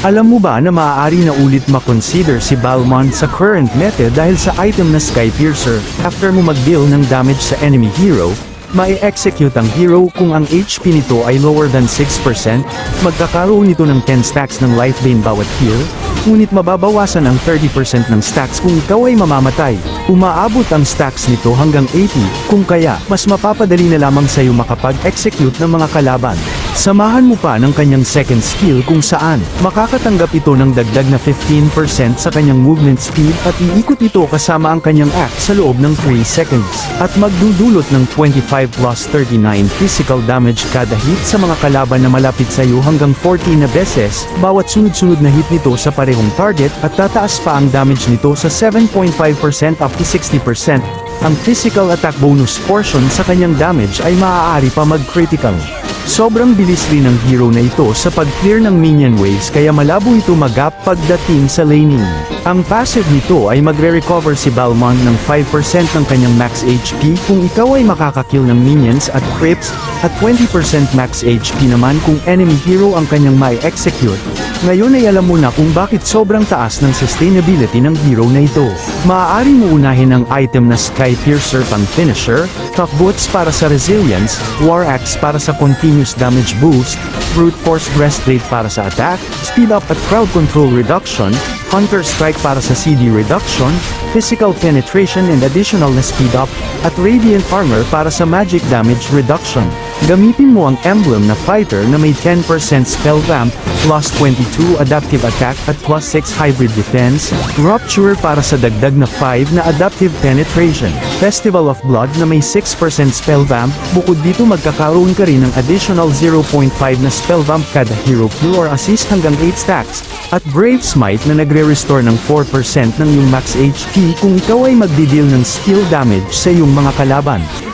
Alam mo ba na maaari na ulit makonsider si Balmond sa current meta dahil sa item na Sky Piercer, after mo mag-deal ng damage sa enemy hero, mai-execute ang hero kung ang HP nito ay lower than 6%, magkakaroon nito ng 10 stacks ng life gain bawat kill, ngunit mababawasan ang 30% ng stacks kung ikaw ay mamamatay. Umaabot ang stacks nito hanggang 80, kung kaya, mas mapapadali na lamang sa'yo makapag-execute ng mga kalaban. Samahan mo pa ng kanyang second skill kung saan, makakatanggap ito ng dagdag na 15% sa kanyang movement speed at iikot ito kasama ang kanyang act sa loob ng 3 seconds, at magdudulot ng 25 plus 39 physical damage kada hit sa mga kalaban na malapit sa iyo hanggang 14 na beses, bawat sunod-sunod na hit nito sa parehong target at tataas pa ang damage nito sa 7.5% up to 60%. Ang physical attack bonus portion sa kanyang damage ay maaari pa mag-critical. Sobrang bilis rin ng hero na ito sa pag-clear ng minion waves kaya malabo ito mag-up pagdating sa laning. Ang passive nito ay magre-recover si Balmond ng 5% ng kanyang max HP kung ikaw ay makakakill ng minions at creeps, at 20% max HP naman kung enemy hero ang kanyang mai-execute. Ngayon ay alam mo na kung bakit sobrang taas ng sustainability ng hero na ito. Maaari mo unahin ang item na Sky Piercer pang finisher, Top Boots para sa resilience, War Axe para sa continuous damage boost, Brute Force Breastplate para sa attack, Speed Up at Crowd Control Reduction, Hunter Strike para sa CD Reduction, Physical Penetration and additional na Speed Up, at Radiant Armor para sa Magic Damage Reduction. Gamitin mo ang emblem na fighter na may 10% spell vamp, plus 22 adaptive attack at plus 6 hybrid defense, Rupture para sa dagdag na 5 na adaptive penetration, Festival of Blood na may 6% spell vamp, bukod dito magkakaroon ka rin ng additional 0.5 na spell vamp kada hero kill or assist hanggang 8 stacks, at Brave Smite na nagre-restore ng 4% ng iyong max HP kung ikaw ay magdideal ng skill damage sa iyong mga kalaban.